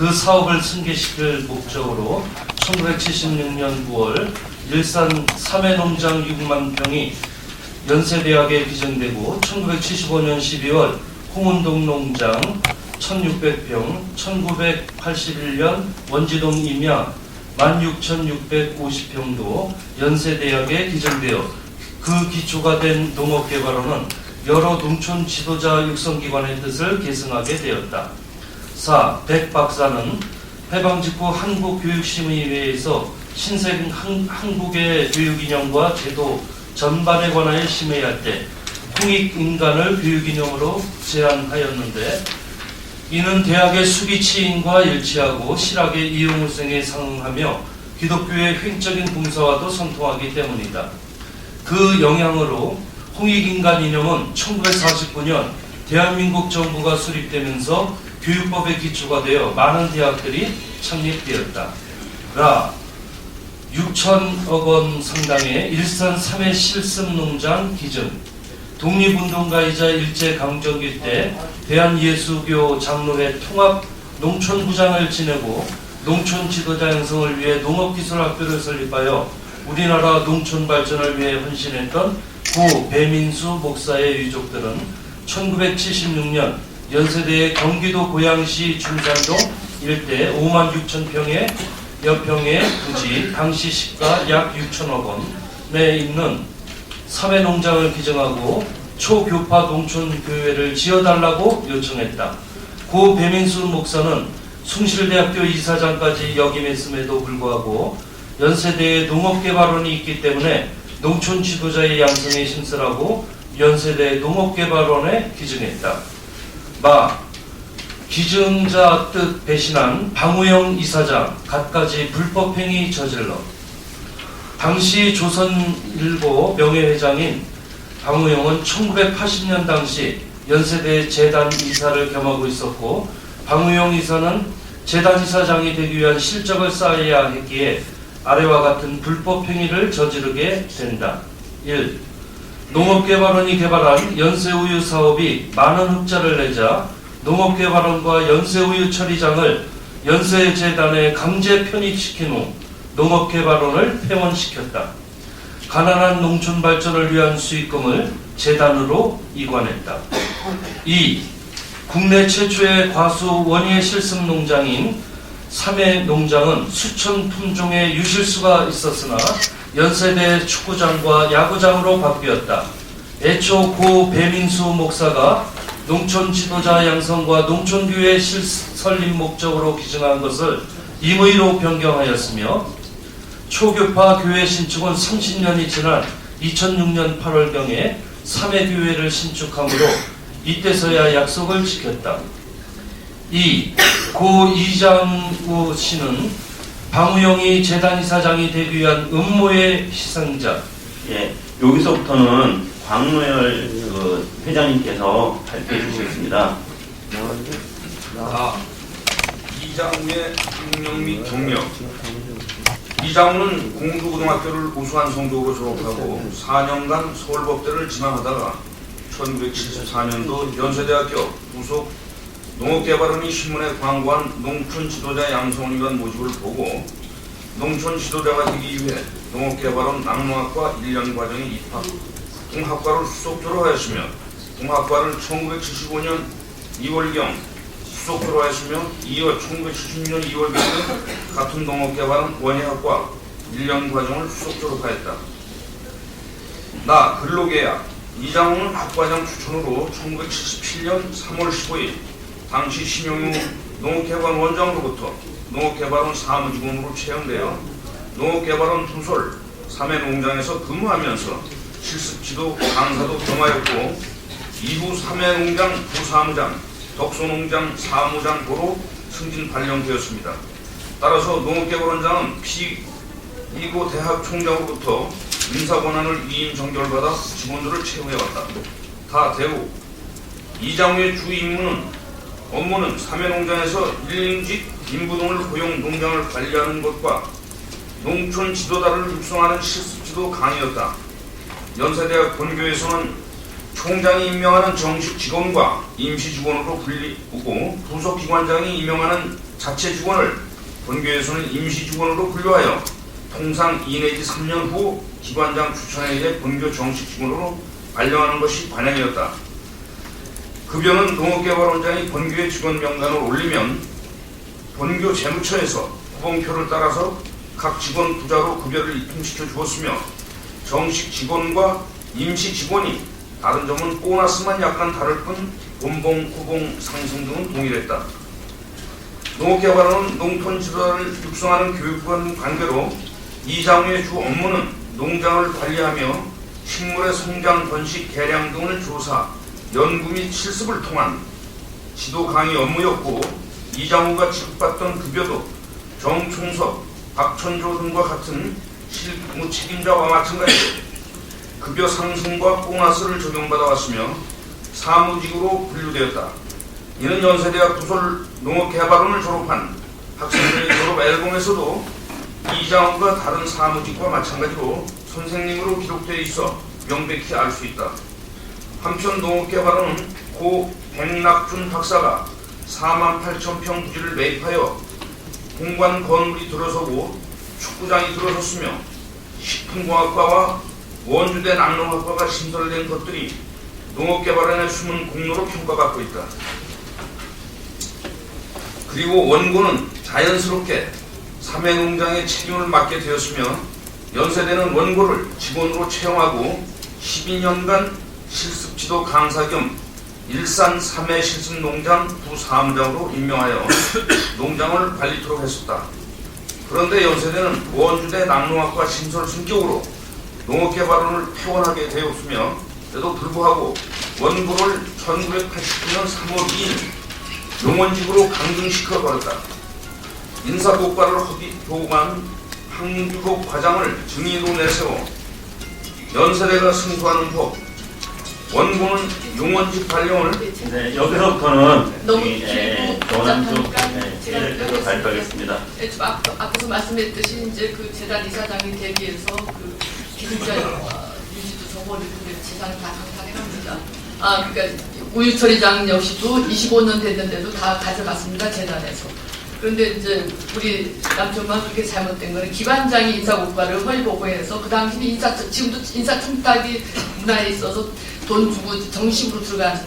그 사업을 승계시킬 목적으로 1976년 9월 일산 삼해농장 6만 평이 연세대학에 기증되고 1975년 12월 홍은동 농장 1600평, 1981년 원지동 임야 16,650평도 연세대학에 기증되어 그 기초가 된 농업개발원은 여러 농촌 지도자 육성기관의 뜻을 계승하게 되었다. 4. 백 박사는 해방 직후 한국교육심의회에서 신생 한, 한국의 교육이념과 제도 전반에 관하여 심의할 때 홍익인간을 교육이념으로 제안하였는데 이는 대학의 수비치인과 일치하고 실학의 이용울생에 상응하며 기독교의 횡적인 봉사와도 성통하기 때문이다. 그 영향으로 홍익인간 이념은 1949년 대한민국 정부가 수립되면서 교육법의 기초가 되어 많은 대학들이 창립되었다. 라 6천억 원 상당의 일산 3회 실습농장 기증 독립운동가이자 일제강점기 때 대한예수교 장로회 통합 농촌부장을 지내고 농촌 지도자 양성을 위해 농업기술학교를 설립하여 우리나라 농촌 발전을 위해 헌신했던 고 배민수 목사의 유족들은 1976년 연세대의 경기도 고양시 중산동 일대 5만 6천 평의 여평의 부지 당시 시가 약 6천억 원에 있는 사회 농장을 기증하고 초교파 농촌 교회를 지어달라고 요청했다. 고 배민수 목사는 숭실대학교 이사장까지 역임했음에도 불구하고 연세대에 농업개발원이 있기 때문에 농촌 지도자의 양성에 신설하고 연세대 농업개발원에 기증했다. 마 기증자 뜻 배신한 방우영 이사장 갖가지 불법행위 저질러 당시 조선일보 명예회장인 방우영은 1980년 당시 연세대 재단 이사를 겸하고 있었고 방우영 이사는 재단 이사장이 되기 위한 실적을 쌓아야 했기에 아래와 같은 불법 행위를 저지르게 된다. 1. 농업개발원이 개발한 연세우유 사업이 많은 흑자를 내자 농업개발원과 연세우유 처리장을 연세재단에 강제 편입시킨 후 농업개발원을 폐원시켰다. 가난한 농촌 발전을 위한 수익금을 재단으로 이관했다. 2. 국내 최초의 과수 원예 실습 농장인 삼해 농장은 수천 품종의 유실수가 있었으나 연세대 축구장과 야구장으로 바뀌었다. 애초 고 배민수 목사가 농촌 지도자 양성과 농촌교회 실 설립 목적으로 기증한 것을 임의로 변경하였으며 초교파 교회 신축은 30년이 지난 2006년 8월경에 3회 교회를 신축함으로 이때서야 약속을 지켰다. 2. 고 이장우 씨는 방우영이 재단 이사장이 되기 위한 음모의 희생자. 예, 여기서부터는 광노열 그 회장님께서 발표해 주시겠습니다. 아, 이장우의 학력 및 경력. 이장우는 공주고등학교를 우수한 성적으로 졸업하고 4년간 서울법대를 진학하다가 1974년도 연세대학교 부속 농업개발원이 신문에 광고한 농촌 지도자 양성을 위한 모집을 보고 농촌 지도자가 되기 위해 농업개발원 낙농학과 1년 과정에 입학, 동학과를 수석 졸업하였으며 동학과를 1975년 2월경 수석 졸업하였으며 이어 1976년 2월경 같은 농업개발원 원예학과 1년 과정을 수석 졸업하였다. 나 근로계약 이장훈은 학과장 추천으로 1977년 3월 15일 당시 신용유 농업개발 원장으로부터 농업개발원 사무직원으로 채용되어 농업개발원 부설 3회 농장에서 근무하면서 실습지도 강사도 겸하였고 이후 3회 농장 부사무장, 덕소농장 사무장고로 승진 발령되었습니다. 따라서 농업개발원장은 피 이고 대학 총장으로부터 인사 권한을 위임 정결받아 직원들을 채용해왔다. 다 대우 이장우의 주 임무는 업무는 삼해농장에서 일인직 인부동을 고용 농장을 관리하는 것과 농촌 지도자를 육성하는 실습지도 강의였다. 연세대학 본교에서는 총장이 임명하는 정식 직원과 임시 직원으로 분리하고 부속 기관장이 임명하는 자체 직원을 본교에서는 임시 직원으로 분류하여 통상 2 내지 3년 후 기관장 추천에 의해 본교 정식 직원으로 발령하는 것이 관행이었다. 급여는 농업개발원장이 본교의 직원 명단을 올리면 본교 재무처에서 구봉표를 따라서 각 직원 부자로 급여를 입금시켜 주었으며 정식 직원과 임시 직원이 다른 점은 보너스만 약간 다를 뿐 연봉, 구봉, 상승 등은 동일했다. 농업개발원은 농촌 지도자를 육성하는 교육관 관계로 이장의 주 업무는 농장을 관리하며 식물의 성장, 번식, 개량 등을 조사, 연구 및 실습을 통한 지도 강의 업무였고 이장우가 지급받던 급여도 정총섭, 박천조 등과 같은 실무 책임자와 마찬가지로 급여 상승과 보너스를 적용받아 왔으며 사무직으로 분류되었다. 이는 연세대학 부설 농업개발원을 졸업한 학생들의 졸업 앨범에서도 이장우가 다른 사무직과 마찬가지로 선생님으로 기록되어 있어 명백히 알 수 있다. 한편 농업개발원은 고 백낙준 박사가 4만 8천 평 부지를 매입하여 공관 건물이 들어서고 축구장이 들어섰으며 식품공학과와 원주대 낙농학과가 신설된 것들이 농업개발원의 숨은 공로로 평가받고 있다. 그리고 원고는 자연스럽게 삼해농장의 책임을 맡게 되었으며 연세대는 원고를 직원으로 채용하고 12년간 실습지도 강사 겸 일산 삼해 실습농장 부사무장으로 임명하여 농장을 관리토록 했었다. 그런데 연세대는 원주대 낙농학과 신설 승격으로 농업개발원을 폐원하게 되었으며 그래도 불구하고 원고를 1989년 3월 2일 용원직으로 강등시켜 버렸다. 인사고과를 허비 교관 황규복 과장을 증인으로 내세워 연세대가 승소하는 법 원고는 용원직 발령을 네, 여기서부터는 너무 이, 예, 길고 노남주 복잡하니까 예, 제가 예, 여기서 발표하겠습니다. 예, 좀 앞, 앞서서 말씀했듯이 이제 그 재단 이사장이 대비해서 그 기술자 어, 유지도 저번에 그 재산을 다 강탈해갑니다. 아 그러니까 우유처리장 역시도 25년 됐는데도 다 가져갔습니다 재단에서. 그런데 이제 우리 남편만 그렇게 잘못된 거는 기관장이 인사고과를 허위보고해서 그 당시는 인사 지금도 인사청탁이 문화에 있어서 돈 주고 정식으로 들어가는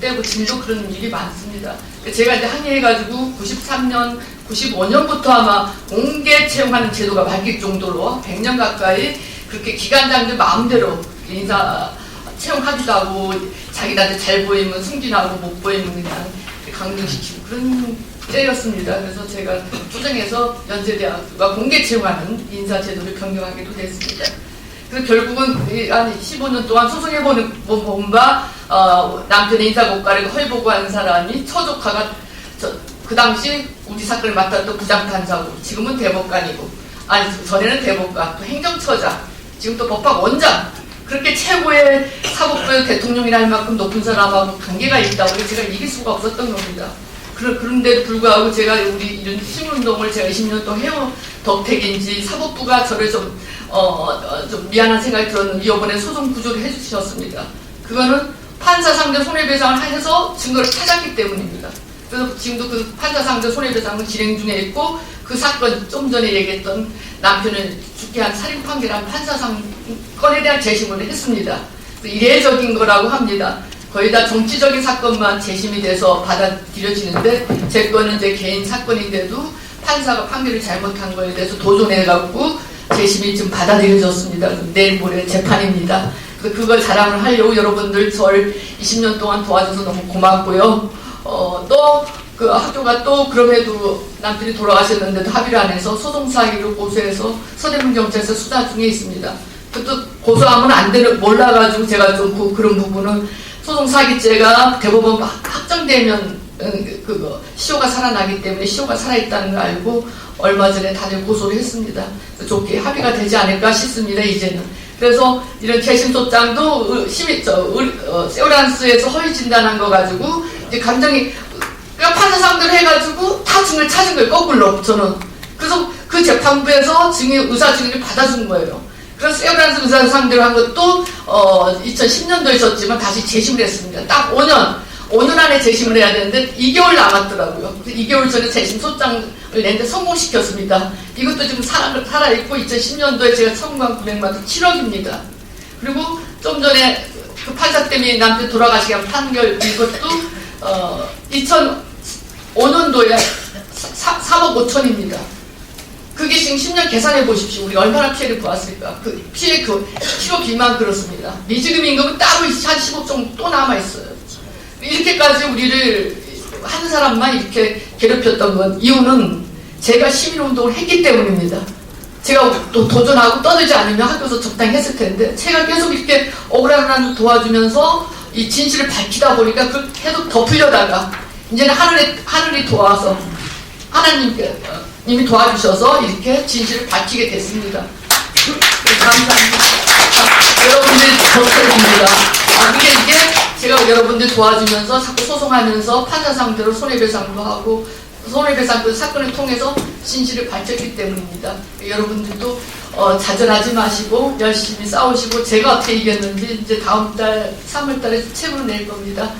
때고 지금도 그런 일이 많습니다. 제가 이제 항의해가지고 93년, 95년부터 아마 공개 채용하는 제도가 바뀔 정도로 100년 가까이 그렇게 기관장들 마음대로 인사 채용하지도 하고 자기들한테 잘 보이면 승진하고 못 보이면 그냥 강등시키고 그런 때였습니다. 그래서 제가 투쟁해서 연세대학과 공개 채용하는 인사 제도를 변경하기도 됐습니다. 그래서 결국은 이한 15년 동안 소송해보는 본바 어, 남편의 인사고과를 허위보고한 사람이 처조카가 저, 그 당시 우리 사건을 맡았던 부장판사고 지금은 대법관이고 아니 전에는 대법관 또 행정처장 지금 또 법학 원장 그렇게 최고의 사법부의 대통령이라 할 만큼 높은 사람하고 관계가 있다고 제가 이길 수가 없었던 겁니다. 그런, 그런데도 불구하고 제가 우리 이런 시민운동을 제가 20년 동안 해온 덕택인지 사법부가 저를 좀, 어, 어, 좀 미안한 생각이 들었는데 이번에 소송 구조를 해주셨습니다. 그거는 판사 상대 손해배상을 해서 증거를 찾았기 때문입니다. 그래서 지금도 그 판사 상대 손해배상은 진행 중에 있고 그 사건 좀 전에 얘기했던 남편을 죽게 한 살인 판결한 판사 사건에 대한 재심을 했습니다. 이례적인 거라고 합니다. 거의 다 정치적인 사건만 재심이 돼서 받아들여지는데 제 거는 제 개인 사건인데도 판사가 판결을 잘못한 거에 대해서 도전해갖고 재심이 지금 받아들여졌습니다. 내일 모레 재판입니다. 그래서 그걸 자랑을 하려고 여러분들 저를 20년 동안 도와줘서 너무 고맙고요. 어, 또 그 학교가 또 그럼에도 남편이 돌아가셨는데도 합의를 안 해서 소송 사기로 고소해서 서대문 경찰서 수사 중에 있습니다. 그것도 고소하면 안 되는 몰라가지고 제가 좀 그, 그런 부분은 소송 사기죄가 대법원 확- 확정되면 음, 그거 시효가 살아나기 때문에 시효가 살아있다는 걸 알고 얼마 전에 다들 고소를 했습니다. 좋게 합의가 되지 않을까 싶습니다. 이제는. 그래서 이런 재심 소장도 심의 저 의- 어, 세우란스에서 허위 진단한 거 가지고 이제 감정이 그냥 판사 상대로 해가지고 다 증을 찾은 거예요. 거꾸로 저는. 그래서 그 재판부에서 증인 의사 증인을 받아준 거예요. 그래서 세브란스 의사 상대로 한 것도 어, 2010년도에 있었지만 다시 재심을 했습니다. 딱 5년 오늘 안에 재심을 해야 되는데 2개월 남았더라고요. 그래서 2개월 전에 재심 소장을 냈는데 성공시켰습니다. 이것도 지금 살아, 살아있고 2010년도에 제가 청구한 금액만 7억입니다. 그리고 좀 전에 그 판사 때문에 남편 돌아가시게 한 판결 이것도 어, 2005년도에 3억 5천입니다. 그게 지금 10년 계산해 보십시오. 우리 얼마나 피해를 보았을까. 그 피해 그 치료 비만 그렇습니다. 미지금 임금은 따로 한 10억 정도 또 남아 있어요. 이렇게까지 우리를 한 사람만 이렇게 괴롭혔던 건 이유는 제가 시민운동을 했기 때문입니다. 제가 또 도전하고 떠들지 않으면 학교에서 적당히 했을 텐데 제가 계속 이렇게 억울한 도와주면서 이 진실을 밝히다 보니까 그 계속 덮으려다가 이제는 하늘이, 하늘이 도와서 하나님께 어, 님이 도와주셔서 이렇게 진실을 밝히게 됐습니다. 네, 감사합니다. 아, 여러분들 덕분입니다. 아, 근데 이게 제가 여러분들 도와주면서 자꾸 소송하면서 판사 상대로 손해배상도 하고 손해배상 그 사건을 통해서 진실을 밝혔기 때문입니다. 여러분들도 어, 자전하지 마시고 열심히 싸우시고 제가 어떻게 이겼는지 이제 다음 달 3월 달에 책으로 낼 겁니다.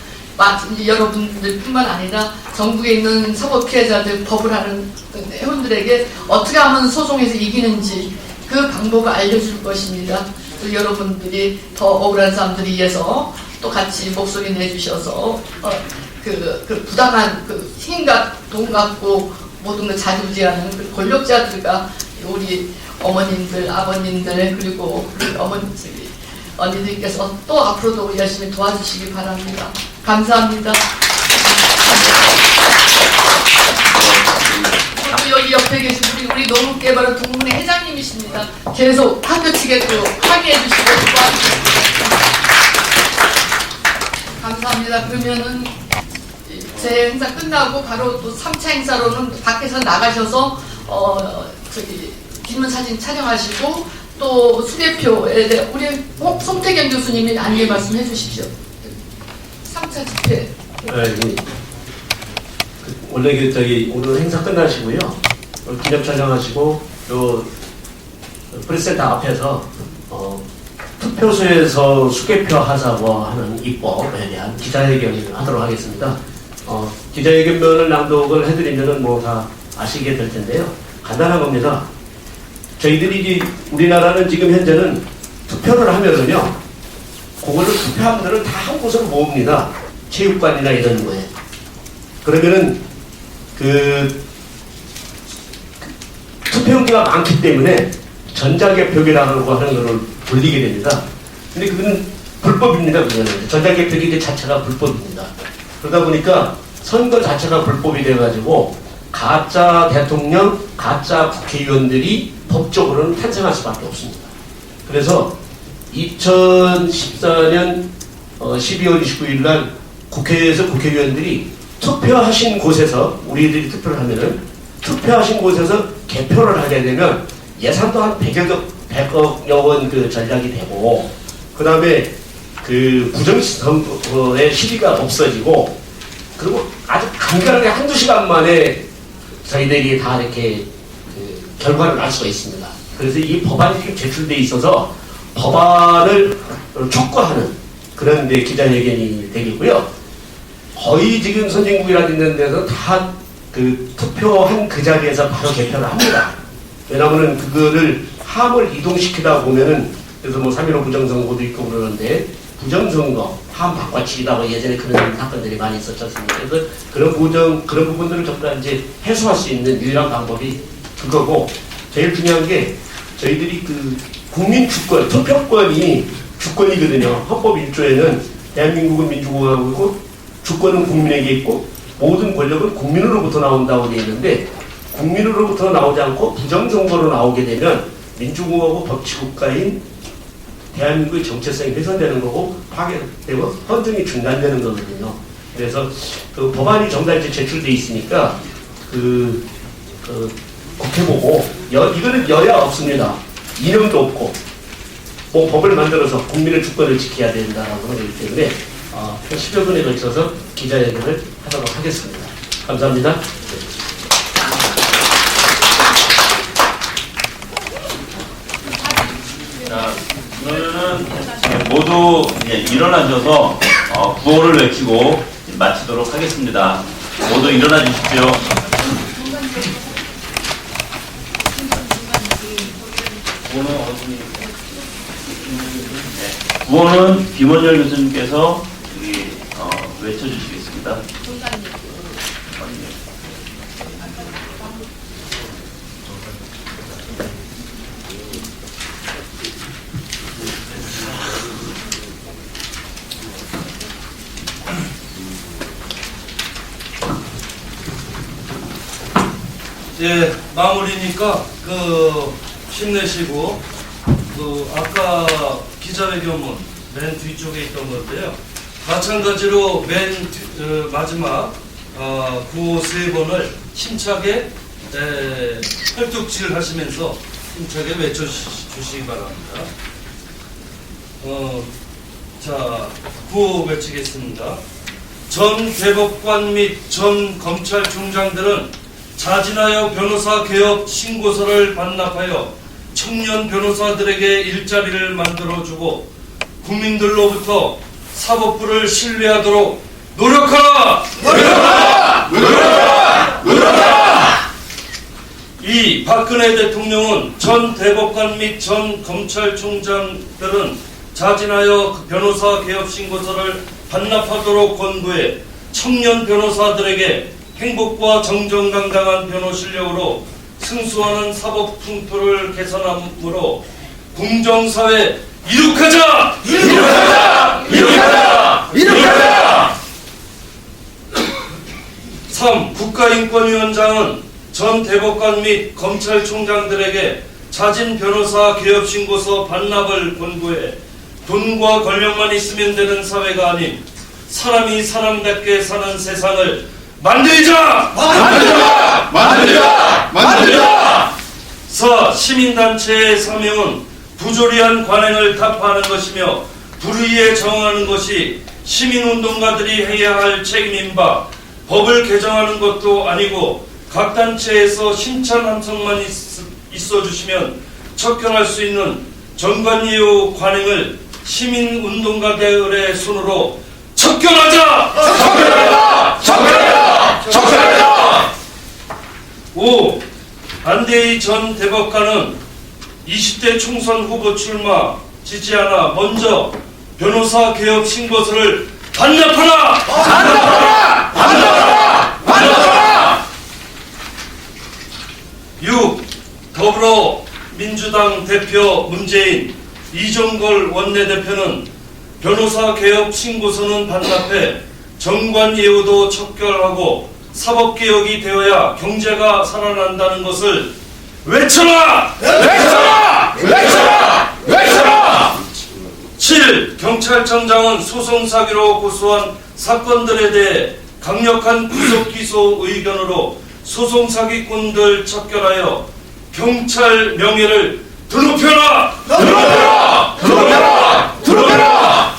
여러분들뿐만 아니라 전국에 있는 사법 피해자들 법을 하는 회원들에게 어떻게 하면 소송에서 이기는지 그 방법을 알려줄 것입니다. 또 여러분들이 더 억울한 사람들을 위해서 또 같이 목소리 내주셔서 어, 그, 그 부당한 그 힘과 돈 갖고 모든 걸 자주지하는 그 권력자들과 우리 어머님들, 아버님들 그리고 우리 저기 언니들께서 또 앞으로도 열심히 도와주시기 바랍니다. 감사합니다. 그리고 여기 옆에 계신 우리, 우리 농업개발원 동문회 회장님이십니다. 계속 학교 측에 또 항의해 주시고 도와주시고 감사합니다. 그러면은 제 행사 끝나고 바로 또 3차 행사로는 밖에서 나가셔서 어 저기 기념사진 촬영하시고 또 수대표에 대해 우리 홍- 송태경 교수님이 안내 말씀해 주십시오. 3차 집회 네, 원래 그 저기 오늘 행사 끝나시고요. 기념 촬영하시고 요 프레스센터 앞에서 어, 투표소에서 수개표 하자고 하는 입법에 대한 기자회견을 하도록 하겠습니다. 어, 기자회견문을 낭독을 해드리면은 뭐 다 아시게 될 텐데요. 간단한 겁니다. 저희들이 우리나라는 지금 현재는 투표를 하면은요, 그거를 투표한 분들을 다 한 곳으로 모읍니다. 체육관이나 이런 거에. 그러면은 그 투표용지가 많기 때문에 전자개표기라고 하는 것을 돌리게 됩니다. 근데 그건 불법입니다. 그거는 전자개표기 자체가 불법입니다. 그러다 보니까 선거 자체가 불법이 돼가지고 가짜 대통령, 가짜 국회의원들이 법적으로는 탄생할 수밖에 없습니다. 그래서 2014년 12월 29일 날 국회에서 국회의원들이 투표하신 곳에서 우리들이 투표를 하면은 투표하신 곳에서 개표를 하게 되면 예산도 한 100억, 100억여 원 그 전략이 되고 그 다음에 그 부정선거의 시비가 없어지고 그리고 아주 간결하게 한두 시간 만에 저희들이 다 이렇게 그 결과를 알 수가 있습니다. 그래서 이 법안이 지금 제출돼 있어서 법안을 촉구하는 그런 데 기자회견이 되겠고요. 거의 지금 선진국이라 있는 데서 다 그 투표한 그 자리에서 바로 개표를 합니다. 왜냐하면 그거를 함을 이동시키다 보면은 그래서 뭐 3.15 부정선거도 있고 그러는데 부정선거, 함 바꿔치기다고 예전에 그런 사건들이 많이 있었지 않습니까? 그래서 그런 부정, 그런 부분들을 전부 다 이제 해소할 수 있는 유일한 방법이 그거고 제일 중요한 게 저희들이 그 국민 주권, 투표권이 주권이거든요. 헌법 1조에는 대한민국은 민주공화국이고 주권은 국민에게 있고 모든 권력은 국민으로부터 나온다고 되어 있는데 국민으로부터 나오지 않고 부정선거로 나오게 되면 민주공화국 법치국가인 대한민국의 정체성이 훼손되는 거고 파괴되고 헌정이 중단되는 거거든요. 그래서 그 법안이 정달제 제출돼 있으니까 그, 그 국회 보고 여, 이거는 여야 없습니다. 이념도 없고 뭐 법을 만들어서 국민의 주권을 지켜야 된다라고 하기 때문에 어, 한 10여 분에 걸쳐서 기자회견을 하도록 하겠습니다. 감사합니다. 자, 그러면은 모두 일어나셔서 어, 구호를 외치고 마치도록 하겠습니다. 모두 일어나 주십시오. 네, 구호는 김원열 교수님께서 외쳐주시겠습니다. 예, 마무리니까 그 힘내시고 그 아까 기자회견문 맨 뒤쪽에 있던 건데요. 마찬가지로 맨 뒤- 어, 마지막 어, 구호 세 번을 힘차게 에, 활뚝질 하시면서 힘차게 외쳐주시기 바랍니다. 어, 자, 구호 외치겠습니다. 전 대법관 및 전 검찰총장들은 자진하여 변호사 개업 신고서를 반납하여 청년 변호사들에게 일자리를 만들어주고 국민들로부터 사법부를 신뢰하도록 노력하라! 이 박근혜 대통령은 전 대법관 및 전 검찰총장들은 자진하여 그 변호사 개업 신고서를 반납하도록 권고해 청년 변호사들에게 행복과 정정당당한 변호 실력으로 승수하는 사법 풍토를 개선함으로 공정사회 이룩하자! 이룩하자! 이룩하자! 이룩하자! 3. 국가인권위원장은 전 대법관 및 검찰총장들에게 자진 변호사 개업 신고서 반납을 권고해 돈과 권력만 있으면 되는 사회가 아닌 사람이 사람답게 사는 세상을 만들자! 만들자! 만들자! 만들자! 4. 시민단체의 사명은 부조리한 관행을 타파하는 것이며 불의에 정하는 것이 시민운동가들이 해야 할 책임인 바 법을 개정하는 것도 아니고 각 단체에서 심찬 함성만 있, 있어 주시면 척결할 수 있는 정관예우 관행을 시민운동가들의 손으로 척결하자! 척결하자! 척결하자! 척결하자! 5. 안대희 전 대법관은 20대 총선 후보 출마 지지하나 먼저 변호사 개업 신고서를 반납하라! 반납하라! 반납하라! 반납하라! 6. 더불어민주당 대표 문재인 이종걸 원내대표는 변호사 개업 신고서는 반납해 정관 예우도 척결하고 사법 개혁이 되어야 경제가 살아난다는 것을 외쳐라! 외쳐라! 외쳐라! 외쳐라! 7. 경찰청장은 소송 사기로 고소한 사건들에 대해 강력한 구속 기소 의견으로 소송 사기꾼들 척결하여 경찰 명예를 드높여라! 들어오라! 들어오라! 들어오라!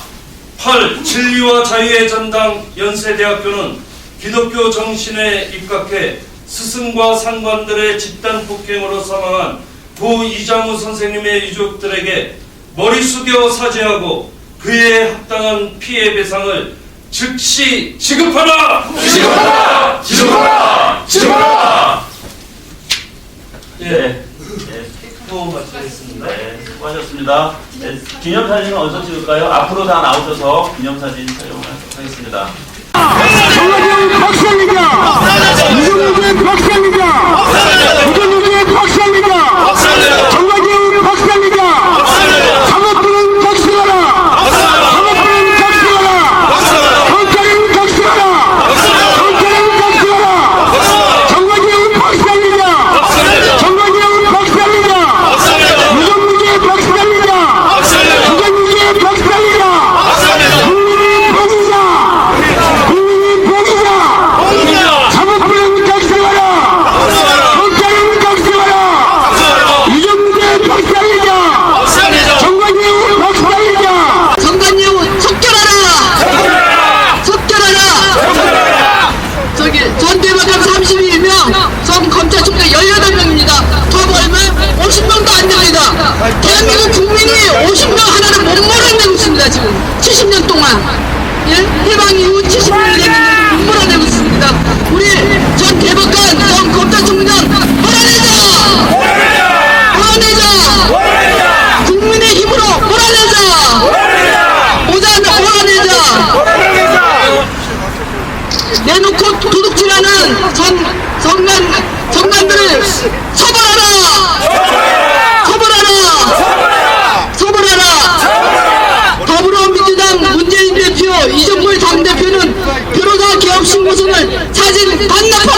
8. 진리와 자유의 전당 연세대학교는 기독교 정신에 입각해 스승과 상관들의 집단 폭행으로 사망한 고 이장우 선생님의 유족들에게 머리 숙여 사죄하고 그에 합당한 피해 배상을 즉시 지급하라! 지금하라! 지금하라! 지금하라! 예, 네. 네. 또 마치겠습니다. 네, 수고하셨습니다. 네, 기념사진은 어디서 찍을까요? 앞으로 다 나오셔서 기념사진 촬영하겠습니다. 정의의 박살이다! 이종욱의 박살이다! 부정국의 박살이다! 정의의 박살이다! 사법부는 박살하라! 사법부는 박살하라! 경찰은 박살하라! 경찰은 박살하라! 정의의 박살이다! 정의의 박살이다! 무정국의 박살이다! 부정국의 박살이다! 국민의 복이다! 국민의 복이다! 사법부는 박살하라! 경찰은 박살하라! 이정국의 박살이다! 정관의 박살이다! 정관예우 척결하라! 척결하라! 저기 전 대법관 31명, 전 검찰총장 18명입니다. 더 벌면 50명도 안 됩니다. 대한민국 국민이 50명 하나를 못 몰아내고 있습니다, 지금. 70년 동안. 예? 해방 이후 70년을 했는데 내놓고 도둑질하는 전 정관 정관들을 처벌하라! 처벌하라! 처벌하라! 더불어민주당 문재인 대표 이정걸 당대표는 변호사 개업 신고서를 사진 반납